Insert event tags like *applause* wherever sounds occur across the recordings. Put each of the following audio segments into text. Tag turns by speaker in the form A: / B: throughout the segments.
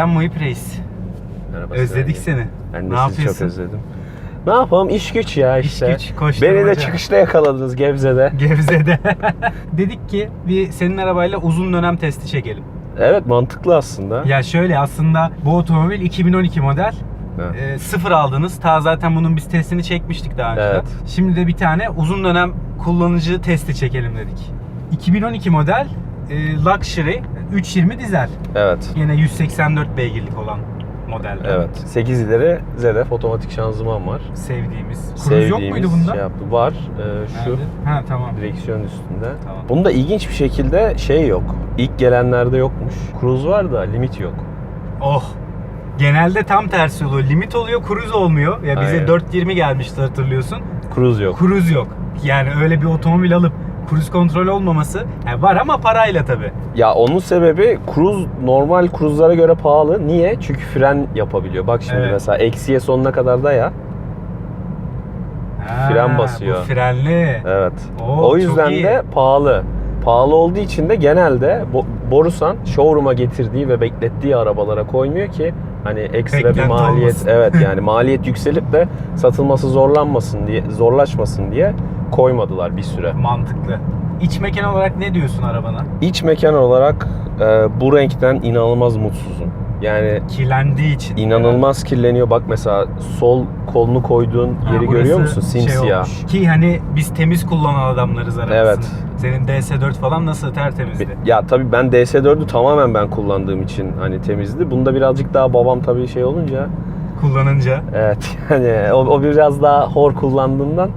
A: Eren Muhip Reis.
B: Merhaba
A: Özledik seni.
B: Ben de
A: Ne
B: sizi çok
A: yapıyorsun?
B: özledim. Ne yapalım? İş güç ya
A: İş
B: işte.
A: güç, koşturmaca.
B: Beni de çıkışta yakaladınız Gebze'de. *laughs*
A: Gebze'de. *laughs* Dedik ki bir senin arabayla uzun dönem testi çekelim.
B: Evet mantıklı aslında.
A: Ya şöyle aslında bu otomobil 2012 model.
B: Ha.
A: Ee, sıfır aldınız. Ta zaten bunun biz testini çekmiştik daha önce.
B: Evet.
A: Şimdi de bir tane uzun dönem kullanıcı testi çekelim dedik. 2012 model e, Luxury 320 dizel.
B: Evet.
A: Yine 184 beygirlik olan modelde.
B: Evet. 8 ileri ZF otomatik şanzıman var.
A: Sevdiğimiz. Cruise yok muydu bunda?
B: Şey yaptı. Var. Ee, şu
A: Nerede? Ha tamam.
B: direksiyon üstünde.
A: Tamam.
B: Bunda ilginç bir şekilde şey yok. İlk gelenlerde yokmuş. Cruise var da limit yok.
A: Oh. Genelde tam tersi oluyor. Limit oluyor, cruise olmuyor. Ya bize
B: Aynen.
A: 420 gelmişti hatırlıyorsun.
B: Cruise yok.
A: Cruise yok. Yani öyle bir otomobil alıp cruise kontrol olmaması yani var ama parayla tabi.
B: Ya onun sebebi cruise normal cruise'lara göre pahalı. Niye? Çünkü fren yapabiliyor. Bak şimdi
A: Evet.
B: mesela eksiye sonuna kadar da ya. Fren basıyor.
A: Bu frenli.
B: Evet.
A: Oo,
B: o
A: çok
B: yüzden
A: iyi.
B: de pahalı. Pahalı olduğu için de genelde Bo- Borusan showroom'a getirdiği ve beklettiği arabalara koymuyor ki hani ekstra bir
A: Beklenti
B: maliyet
A: olmasın.
B: evet yani *laughs* maliyet yükselip de satılması zorlanmasın diye zorlaşmasın diye koymadılar bir süre.
A: Mantıklı. İç mekan olarak ne diyorsun arabana?
B: İç mekan olarak e, bu renkten inanılmaz mutsuzum. Yani
A: Kirlendiği için.
B: inanılmaz kirleniyor. Bak mesela sol kolunu koyduğun
A: Ha,
B: yeri görüyor musun?
A: şey
B: Simsiyah.
A: olmuş. Ki hani biz temiz kullanan adamlarız arabasını.
B: Evet.
A: Senin DS4 falan nasıl tertemizdi?
B: Ya tabii ben DS4'ü tamamen ben kullandığım için hani temizdi. Bunda birazcık daha babam tabii şey olunca
A: Kullanınca.
B: evet *laughs* yani o, o biraz daha hor kullandığından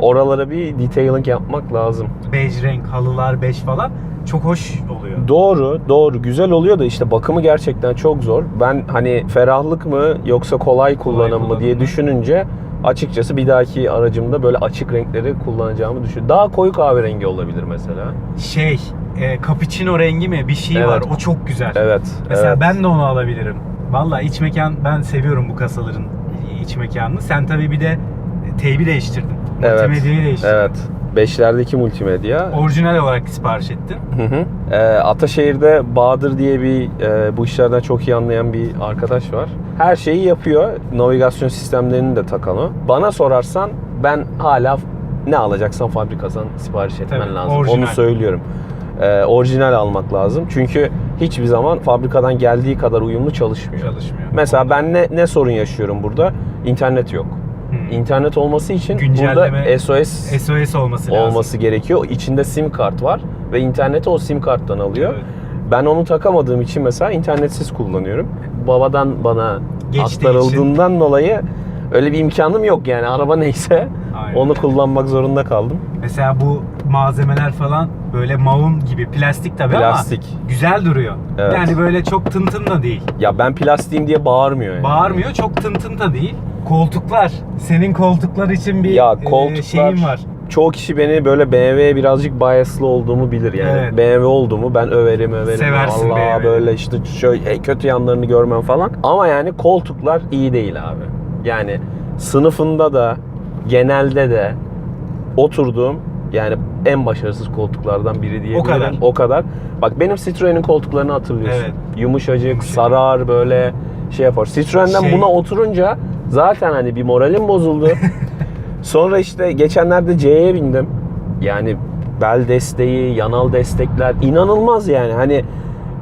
B: oralara bir detailing yapmak lazım.
A: Bej renk halılar bej falan çok hoş oluyor.
B: Doğru, doğru. Güzel oluyor da işte bakımı gerçekten çok zor. Ben hani ferahlık mı yoksa kolay kullanım mı
A: kullanım
B: diye
A: mı?
B: düşününce açıkçası bir dahaki aracımda böyle açık renkleri kullanacağımı düşün. Daha koyu kahverengi olabilir mesela.
A: Şey, e, cappuccino rengi mi bir şey
B: Evet.
A: var. O çok güzel.
B: Evet.
A: Mesela
B: evet.
A: ben de onu alabilirim. Valla iç mekan ben seviyorum bu kasaların iç mekanını. Sen tabii bir de teybi değiştirdin.
B: Evet.
A: Multimedyayı değiştirdin.
B: Evet. Beşlerdeki multimedya.
A: Orijinal olarak sipariş ettin.
B: Hı hı. Ee, Ataşehir'de Bahadır diye bir e, bu işlerden çok iyi anlayan bir arkadaş var. Her şeyi yapıyor. Navigasyon sistemlerini de takan o. Bana sorarsan ben hala ne alacaksan fabrikadan sipariş etmen
A: Tabii,
B: lazım.
A: orijinal.
B: Onu söylüyorum. Ee, orijinal almak lazım. Çünkü hiçbir zaman fabrikadan geldiği kadar uyumlu çalışmıyor.
A: Çalışmıyor.
B: Mesela ben ne ne sorun yaşıyorum burada? İnternet yok. İnternet olması için
A: Güncelleme-
B: burada SOS
A: SOS olması lazım.
B: olması gerekiyor. İçinde sim kart var ve interneti o sim karttan alıyor.
A: Evet.
B: Ben onu takamadığım için mesela internetsiz kullanıyorum. Babadan bana
A: Geçtiği
B: aktarıldığından dolayı öyle bir imkanım yok yani. Araba neyse
A: Aynen.
B: onu kullanmak zorunda kaldım.
A: Mesela bu malzemeler falan böyle maun gibi plastik tabii
B: Plastik.
A: ama güzel duruyor.
B: Evet.
A: Yani böyle çok tın tın da değil.
B: Ya ben plastiğim diye bağırmıyor yani.
A: Bağırmıyor çok tın tın da değil. Koltuklar. Senin koltuklar için bir
B: Ya
A: e,
B: koltuklar
A: şeyim var.
B: Çoğu kişi beni böyle BMW'ye birazcık biaslı olduğumu bilir yani.
A: Evet.
B: BMW olduğumu ben överim överim.
A: Seversin
B: Allah
A: BMW'yi.
B: böyle işte şöyle kötü yanlarını görmem falan. Ama yani koltuklar iyi değil abi. Yani sınıfında da genelde de oturduğum yani en başarısız koltuklardan biri diyebilirim.
A: kadar.
B: O kadar. Bak benim Citroen'in koltuklarını hatırlıyorsun.
A: Evet.
B: Yumuşacık,
A: Yumuşacık.
B: sarar böyle şey yapar. Citroen'den
A: Şey-
B: buna oturunca zaten hani bir moralim bozuldu. *laughs* Sonra işte geçenlerde C'ye bindim. Yani bel desteği, yanal destekler inanılmaz yani. Hani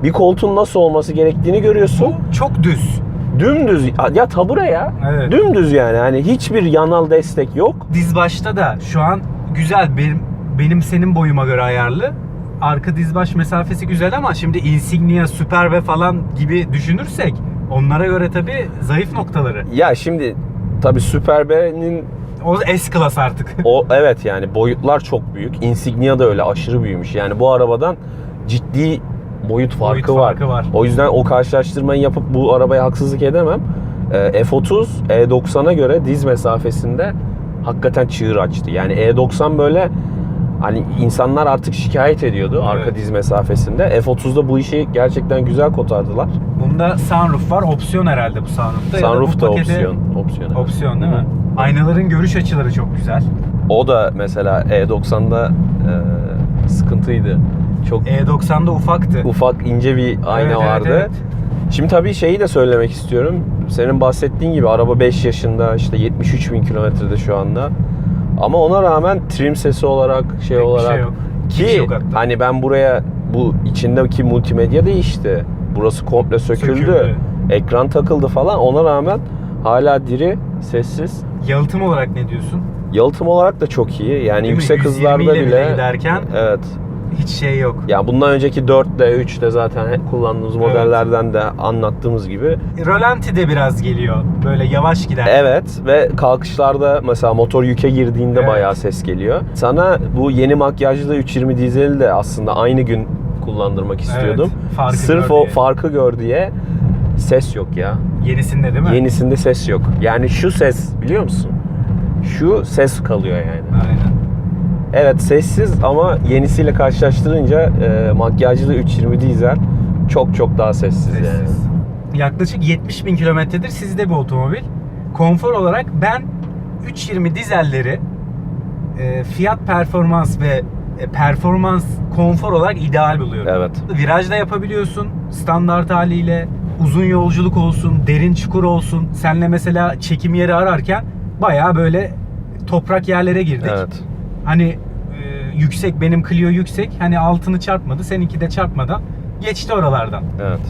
B: bir koltuğun nasıl olması gerektiğini görüyorsun.
A: Bu çok düz.
B: Dümdüz ya tabure ya.
A: Evet.
B: Dümdüz yani. Hani hiçbir yanal destek yok.
A: Diz başta da şu an güzel benim benim senin boyuma göre ayarlı. Arka diz baş mesafesi güzel ama şimdi Insignia, Super ve falan gibi düşünürsek onlara göre tabii zayıf noktaları.
B: Ya şimdi tabii Super B'nin
A: O S klas artık.
B: o evet yani boyutlar çok büyük. Insignia da öyle aşırı büyümüş. Yani bu arabadan ciddi boyut farkı,
A: Boyut
B: var.
A: farkı var.
B: O yüzden o karşılaştırmayı yapıp bu arabaya haksızlık edemem. Ee, F30 E90'a göre diz mesafesinde hakikaten çığır açtı. Yani E90 böyle hani insanlar artık şikayet ediyordu arka
A: Evet.
B: diz mesafesinde. F30'da bu işi gerçekten güzel kotardılar.
A: Bunda sunroof var. Opsiyon herhalde bu sunroofta.
B: Sunroof da
A: pakete-
B: opsiyon. Opsiyon. evet.
A: Opsiyon değil mi? Aynaların görüş açıları çok güzel.
B: O da mesela E90'da e, sıkıntıydı. Çok
A: E90'da ufaktı.
B: ufak ince bir ayna
A: Evet, evet,
B: vardı.
A: evet.
B: Şimdi tabii şeyi de söylemek istiyorum. Senin bahsettiğin gibi araba 5 yaşında işte 73 bin kilometrede şu anda. Ama ona rağmen trim sesi olarak şey
A: Pek bir
B: olarak
A: şey yok.
B: ki
A: Hiç yok hatta.
B: hani ben buraya bu içindeki multimedya değişti. Burası komple söküldü.
A: Söküldü.
B: Ekran takıldı falan. Ona rağmen hala diri, sessiz.
A: Yalıtım olarak ne diyorsun?
B: Yalıtım olarak da çok iyi. Yani
A: Değil
B: yüksek
A: 120
B: hızlarda
A: ile bile
B: bile
A: giderken
B: evet.
A: Hiç şey yok.
B: Ya bundan önceki 4'de 3'de zaten hep kullandığımız
A: Evet.
B: modellerden de anlattığımız gibi
A: Rölanti de biraz geliyor. Böyle yavaş gider.
B: Evet ve kalkışlarda mesela motor yüke girdiğinde
A: Evet.
B: bayağı ses geliyor. Sana bu yeni makyajlı 320 dizeli de aslında aynı gün kullandırmak istiyordum.
A: farkı
B: Sırf o
A: diye.
B: farkı gör diye ses yok ya.
A: Yenisinde değil mi?
B: Yenisinde ses yok. Yani şu ses biliyor musun? Şu ses kalıyor yani.
A: Aynen.
B: Evet sessiz ama yenisiyle karşılaştırınca e, makyajlı 320 dizel çok çok daha sessiz, yani.
A: Sessiz. Yaklaşık 70 bin kilometredir sizde bu otomobil. Konfor olarak ben 320 dizelleri e, fiyat performans ve e, performans konfor olarak ideal buluyorum.
B: Evet.
A: Virajda yapabiliyorsun standart haliyle. Uzun yolculuk olsun, derin çukur olsun. Senle mesela çekim yeri ararken bayağı böyle toprak yerlere girdik.
B: Evet.
A: Hani e, yüksek benim Clio yüksek. Hani altını çarpmadı. Seninki de çarpmadan geçti oralardan.
B: Evet.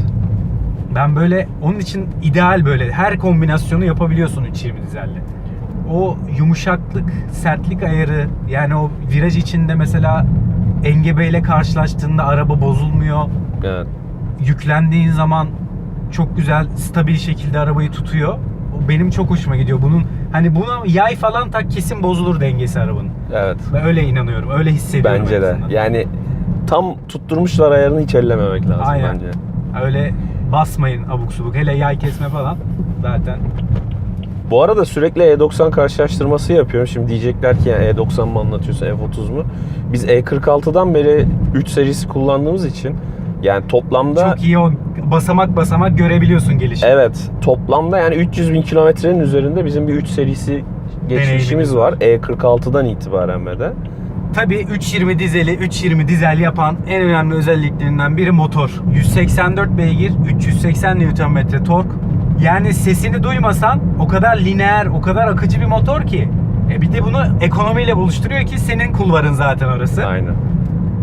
A: Ben böyle onun için ideal böyle her kombinasyonu yapabiliyorsun 320 dizelle. O yumuşaklık, sertlik ayarı yani o viraj içinde mesela engebeyle karşılaştığında araba bozulmuyor.
B: Evet.
A: Yüklendiğin zaman çok güzel stabil şekilde arabayı tutuyor. O benim çok hoşuma gidiyor. Bunun hani buna yay falan tak kesin bozulur dengesi arabanın.
B: Evet.
A: Ben öyle inanıyorum. Öyle hissediyorum.
B: Bence
A: en
B: de. Yani tam tutturmuşlar ayarını hiç ellememek lazım
A: Aynen.
B: bence.
A: Öyle basmayın abuk subuk. Hele yay kesme falan zaten.
B: Bu arada sürekli E90 karşılaştırması yapıyorum. Şimdi diyecekler ki yani E90 mı anlatıyorsun F30 mu? Biz E46'dan beri 3 serisi kullandığımız için yani toplamda
A: Çok iyi o basamak basamak görebiliyorsun gelişimi.
B: evet toplamda yani 300 bin kilometrenin üzerinde bizim bir 3 serisi geçmişimiz
A: var.
B: E46'dan itibaren ve de.
A: Tabii 320 dizeli 320 dizel yapan en önemli özelliklerinden biri motor. 184 beygir, 380 Nm tork. Yani sesini duymasan o kadar lineer, o kadar akıcı bir motor ki. E bir de bunu ekonomiyle buluşturuyor ki senin kulvarın zaten orası.
B: Aynen.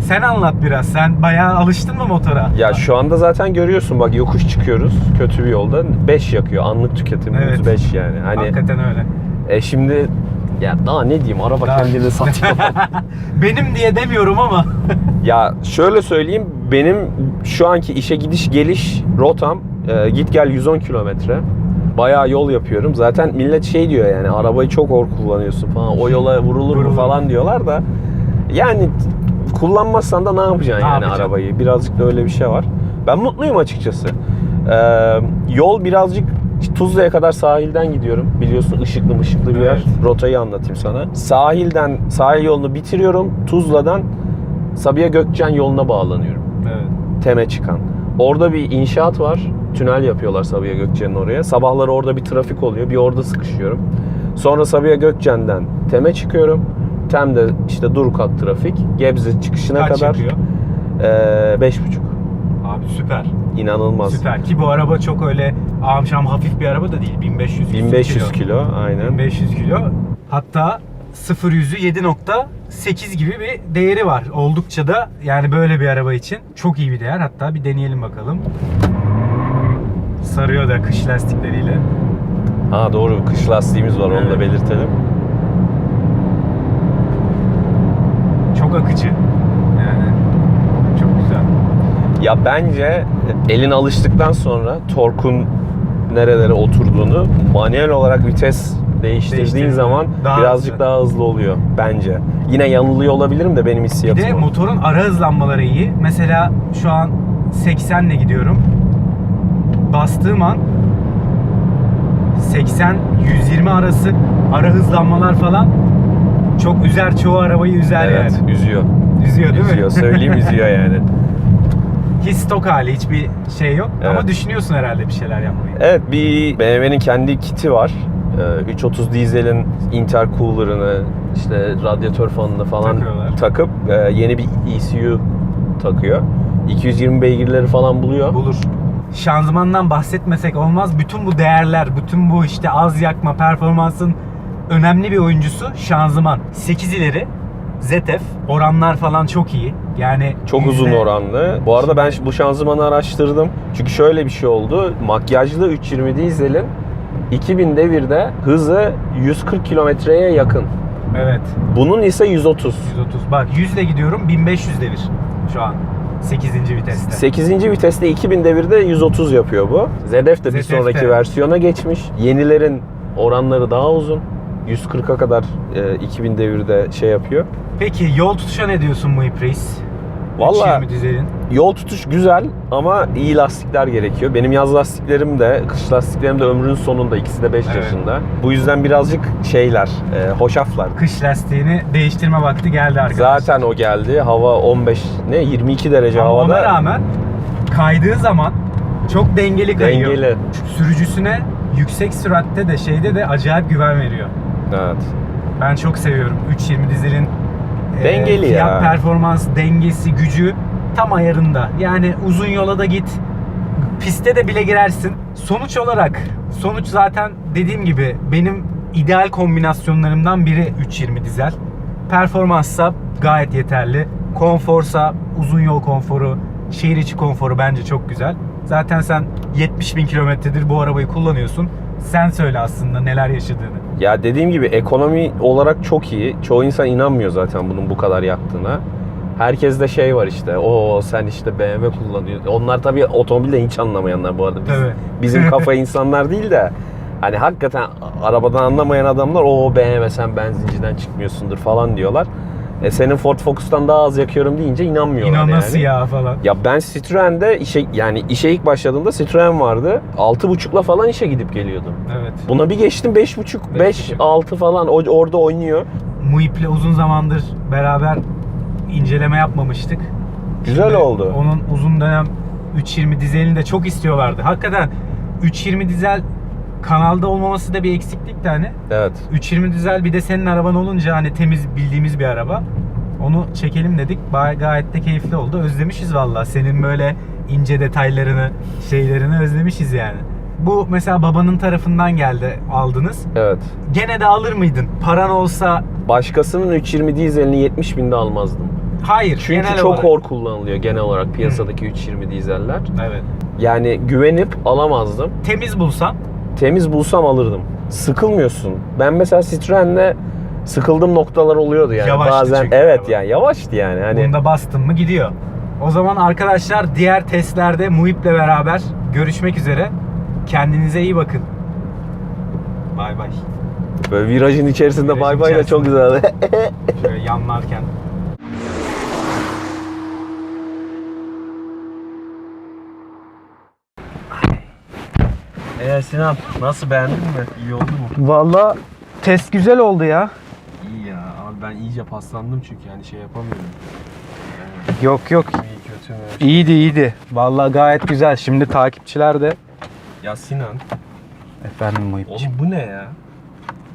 A: Sen anlat biraz. Sen bayağı alıştın mı motora?
B: Ya şu anda zaten görüyorsun bak yokuş çıkıyoruz kötü bir yolda 5 yakıyor anlık tüketimimiz
A: Evet.
B: 5 yani. Hani
A: Hakikaten öyle.
B: e şimdi ya daha ne diyeyim araba
A: Daha-
B: kendini satıyor. *laughs*
A: Benim diye demiyorum ama. *laughs*
B: Ya şöyle söyleyeyim benim şu anki işe gidiş geliş rotam e, git gel 110 kilometre. Bayağı yol yapıyorum. Zaten millet şey diyor yani arabayı çok hor kullanıyorsun falan. O yola vurulur mu
A: Vurulur.
B: falan diyorlar da yani kullanmazsan da ne yapacaksın
A: Ne
B: yani
A: yapacaksın?
B: arabayı? Birazcık da öyle bir şey var. Ben mutluyum açıkçası. Ee, yol birazcık Tuzla'ya kadar sahilden gidiyorum. Biliyorsun ışıklı mışıklı bir yer.
A: Evet.
B: Rotayı anlatayım sana. Sahilden, sahil yolunu bitiriyorum. Tuzla'dan Sabiha Gökçen yoluna bağlanıyorum.
A: Evet.
B: Teme çıkan. Orada bir inşaat var. Tünel yapıyorlar Sabiha Gökçen'in oraya. Sabahları orada bir trafik oluyor. Bir orada sıkışıyorum. Sonra Sabiha Gökçen'den Tem'e çıkıyorum. Tem'de işte Durkat trafik. Gebze çıkışına
A: Kaç
B: kadar
A: yapıyor?
B: beş buçuk.
A: Abi süper.
B: İnanılmaz.
A: Süper ki bu araba çok öyle amşam hafif bir araba da değil. 1500
B: 1500 kilo aynen.
A: 1500 kilo. Hatta 0 yüzü 7.8 gibi bir değeri var. Oldukça da yani böyle bir araba için çok iyi bir değer. Hatta bir deneyelim bakalım. Sarıyor da kış lastikleriyle.
B: Ha doğru kış lastiğimiz var onu da belirtelim.
A: Çok akıcı. Yani çok güzel.
B: Ya bence elin alıştıktan sonra torkun nerelere oturduğunu manuel olarak vites değiştirdiğin zaman
A: daha
B: birazcık
A: hızlı.
B: daha hızlı oluyor bence. Yine yanılıyor olabilirim de benim
A: Bir
B: hissiyatım
A: de
B: o.
A: motorun ara hızlanmaları iyi. Mesela şu an 80 ile gidiyorum. Bastığım an 80-120 arası ara hızlanmalar falan çok üzer çoğu arabayı üzer
B: Evet,
A: yani.
B: üzüyor.
A: Üzüyor değil
B: üzüyor.
A: mi?
B: Söyleyeyim üzüyor yani. *laughs*
A: Ki stok hali hiçbir şey yok ama
B: Evet.
A: düşünüyorsun herhalde bir şeyler yapmayı.
B: Evet bir BMW'nin kendi kiti var. Ee, 330 dizelin intercooler'ını işte radyatör fanını falan
A: Takıyorlar.
B: takıp e, yeni bir ECU takıyor. 220 beygirleri falan buluyor.
A: Bulur. şanzımandan bahsetmesek olmaz. Bütün bu değerler, bütün bu işte az yakma performansın önemli bir oyuncusu şanzıman. 8 ileri ZF oranlar falan çok iyi. Yani
B: Çok uzun
A: yüzde-
B: oranlı. Bu arada ben bu şanzımanı araştırdım. Çünkü şöyle bir şey oldu. Makyajlı 320 dizelin 2000 devirde hızı 140 kilometreye yakın.
A: Evet.
B: Bunun ise 130.
A: 130. Bak 100 ile gidiyorum 1500 devir şu an. 8. viteste.
B: 8. viteste 2000 devirde 130 yapıyor bu. ZF de bir
A: ZF 'de.
B: sonraki versiyona geçmiş. Yenilerin oranları daha uzun. 140'a kadar e, 2000 devirde şey yapıyor.
A: Peki yol tutuşa ne diyorsun Muhip Reis?
B: Vallahi-
A: 320 dizelin.
B: Yol tutuş güzel ama iyi lastikler gerekiyor. Benim yaz lastiklerim de, kış lastiklerim de ömrünün sonunda. ikisi de 5
A: Evet.
B: yaşında. Bu yüzden birazcık şeyler, e, hoşaflar.
A: Kış lastiğini değiştirme vakti geldi arkadaşlar.
B: Zaten o geldi. Hava 15 ne 22 derece
A: Ama
B: havada.
A: ona rağmen kaydığı zaman çok dengeli kayıyor.
B: Dengeli.
A: Sürücüsüne yüksek süratte de şeyde de acayip güven veriyor.
B: Evet.
A: Ben çok seviyorum 320 dizelin e,
B: Dengeli
A: fiyat
B: ya.
A: performans dengesi gücü tam ayarında. Yani uzun yola da git piste de bile girersin. Sonuç olarak sonuç zaten dediğim gibi benim ideal kombinasyonlarımdan biri 320 dizel. Performanssa gayet yeterli. Konforsa uzun yol konforu, şehir içi konforu bence çok güzel. Zaten sen 70 bin kilometredir bu arabayı kullanıyorsun. Sen söyle aslında neler yaşadığını.
B: Ya dediğim gibi ekonomi olarak çok iyi. Çoğu insan inanmıyor zaten bunun bu kadar yaktığına. Herkes de şey var işte. O sen işte BMW kullanıyorsun. Onlar tabii otomobilden hiç anlamayanlar bu arada. Biz. Bizim *laughs* kafa insanlar değil de hani hakikaten arabadan anlamayan adamlar o BMW sen benzinciden çıkmıyorsundur falan diyorlar. E senin Ford Focus'tan daha az yakıyorum deyince inanmıyorlar
A: İnan nasıl
B: yani.
A: ya falan.
B: Ya ben Citroen'de işe yani işe ilk başladığımda Citroen vardı. 6.5'la falan işe gidip geliyordum.
A: Evet.
B: Buna bir geçtim 5.5, 5, 6 falan o, orada oynuyor.
A: Muhip'le uzun zamandır beraber inceleme yapmamıştık.
B: Güzel
A: Şimdi
B: oldu.
A: Onun uzun dönem 320 dizelini de çok istiyorlardı. Hakikaten 320 dizel kanalda olmaması da bir eksiklik de hani.
B: Evet.
A: 320 dizel bir de senin araban olunca hani temiz bildiğimiz bir araba. Onu çekelim dedik. Bay- Gayet de keyifli oldu. Özlemişiz valla. Senin böyle ince detaylarını, şeylerini özlemişiz yani. Bu mesela babanın tarafından geldi aldınız.
B: Evet.
A: Gene de alır mıydın? Paran olsa
B: Başkasının 320 dizelini 70 binde almazdım.
A: hayır.
B: Çünkü
A: genel
B: çok
A: olarak.
B: hor kullanılıyor genel olarak piyasadaki 320 dizeller.
A: Evet.
B: Yani güvenip alamazdım.
A: Temiz bulsan
B: Temiz bulsam alırdım. Sıkılmıyorsun. Ben mesela Citroen'le sıkıldığım noktalar oluyordu yani.
A: Yavaştı
B: Bazen
A: çünkü
B: evet
A: araba.
B: yani yavaştı yani. Hani
A: bunda bastın mı gidiyor. O zaman arkadaşlar diğer testlerde Muhip'le beraber görüşmek üzere. Kendinize iyi bakın. Bay bay.
B: böyle virajın içerisinde
A: Virajın
B: bay bay da çok güzel. *laughs*
A: Şöyle yanlarken.
B: Eee Sinan nasıl beğendin mi? İyi oldu mu?
A: Valla test güzel oldu ya.
B: İyi ya abi ben iyice paslandım çünkü yani şey yapamıyorum.
A: Yok yok
B: İyi kötü mü?
A: iyiydi iyiydi. Valla gayet güzel. Şimdi takipçiler de.
B: Ya Sinan
A: Efendim Muhip.
B: oğlum bu ne ya?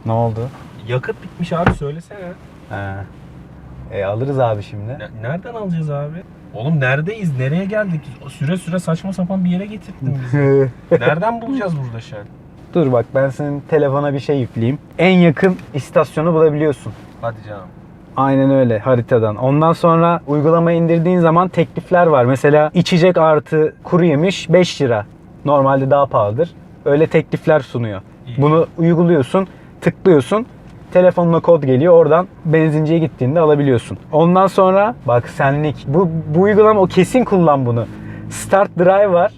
A: Ne oldu?
B: Yakıt bitmiş abi söylesene.
A: He. E alırız abi şimdi.
B: Ne- nereden alacağız abi? Oğlum neredeyiz? Nereye geldik? Süre süre saçma sapan bir yere getirdin bizi. *laughs* Nereden bulacağız burada Shell?
A: Dur bak ben senin telefona bir şey yükleyeyim. En yakın istasyonu bulabiliyorsun.
B: Hadi canım.
A: Aynen öyle haritadan. Ondan sonra uygulamayı indirdiğin zaman teklifler var. Mesela içecek artı kuru yemiş 5 lira. Normalde daha pahalıdır. Öyle teklifler sunuyor.
B: İyi.
A: Bunu uyguluyorsun, tıklıyorsun. Telefonuna kod geliyor. Oradan benzinciye gittiğinde alabiliyorsun. Ondan sonra bak senlik. Bu, bu uygulama o kesin kullan bunu. Start Drive var.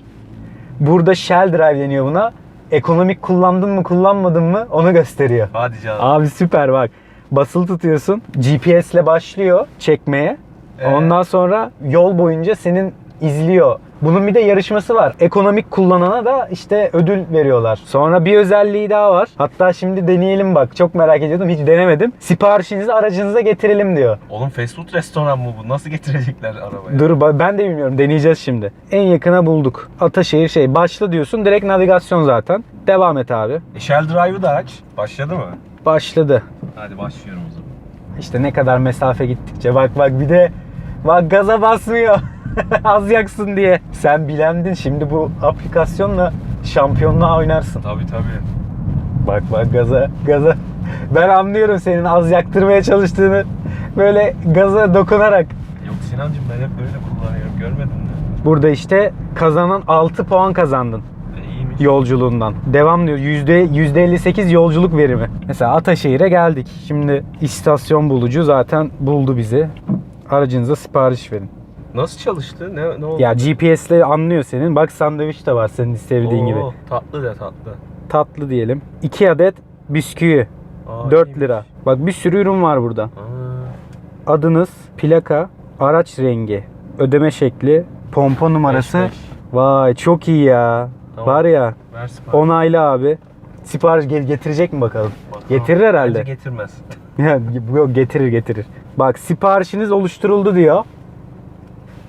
A: Burada Shell Drive deniyor buna. Ekonomik kullandın mı kullanmadın mı onu gösteriyor.
B: Hadi canım.
A: Abi süper bak. Basılı tutuyorsun. GPS ile başlıyor çekmeye.
B: Ee?
A: Ondan sonra yol boyunca senin izliyor. Bunun bir de yarışması var. Ekonomik kullanana da işte ödül veriyorlar. Sonra bir özelliği daha var. Hatta şimdi deneyelim bak. Çok merak ediyordum. Hiç denemedim. Siparişinizi aracınıza getirelim diyor.
B: Oğlum fast food restoran mı bu? Nasıl getirecekler arabaya?
A: Dur ben de bilmiyorum. Deneyeceğiz şimdi. En yakına bulduk. Ataşehir şey. Başla diyorsun. Direkt navigasyon zaten. Devam et abi.
B: E, Shell Drive'ı da aç. Başladı mı?
A: Başladı.
B: Hadi başlıyorum o zaman.
A: İşte ne kadar mesafe gittikçe bak bak bir de Bak gaza basmıyor. *laughs* Az yaksın diye. Sen bilendin şimdi bu aplikasyonla şampiyonluğa oynarsın.
B: Tabii tabii.
A: Bak bak gaza gaza. Ben anlıyorum senin az yaktırmaya çalıştığını. Böyle gaza dokunarak.
B: Yok Sinancım ben hep böyle kullanıyorum. Görmedin mi?
A: Burada işte kazanan 6 puan kazandın
B: E, iyiymiş.
A: yolculuğundan. Devam diyor. Yüzde, %58 yolculuk verimi. Mesela Ataşehir'e geldik. Şimdi istasyon bulucu zaten buldu bizi. Aracınıza sipariş verin.
B: Nasıl çalıştı? Ne, ne oldu?
A: Ya GPS'le anlıyor senin. Bak sandviç de var senin sevdiğin
B: Oo,
A: gibi.
B: Tatlı de tatlı.
A: Tatlı diyelim. 2 adet bisküvi.
B: Aa,
A: 4
B: iyiymiş.
A: lira. Bak bir sürü ürün var burada.
B: Aa,
A: Adınız, plaka, araç rengi, ödeme şekli, pompa numarası.
B: beş, beş.
A: Vay çok iyi ya.
B: Tamam.
A: Var ya
B: Ver sipariş.
A: onaylı abi. Sipariş gel- getirecek mi bakalım?
B: Bakalım.
A: Getirir herhalde.
B: Bence getirmez. *laughs*
A: Yok getirir getirir. Bak siparişiniz oluşturuldu diyor.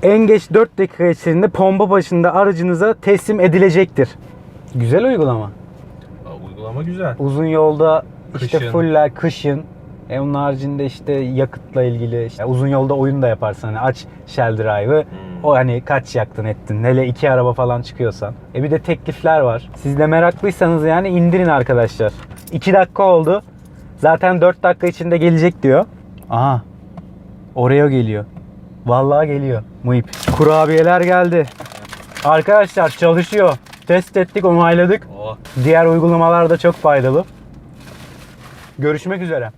A: En geç 4 dakika içerisinde pompa başında aracınıza teslim edilecektir. Güzel uygulama.
B: Aa, uygulama güzel.
A: Uzun yolda işte
B: Kışın.
A: fuller kışın. E onun haricinde işte yakıtla ilgili işte uzun yolda oyun da yaparsın hani aç Shell Drive'ı.
B: Hmm.
A: O hani kaç yaktın ettin. Hele iki araba falan çıkıyorsan. E bir de teklifler var. Siz de meraklıysanız yani indirin arkadaşlar. 2 dakika oldu. Zaten 4 dakika içinde gelecek diyor. Aha. Oreo geliyor. Vallahi geliyor. Muhip. Kurabiyeler geldi. Arkadaşlar çalışıyor. Test ettik, onayladık.
B: Oh.
A: Diğer uygulamalar da çok faydalı. Görüşmek üzere.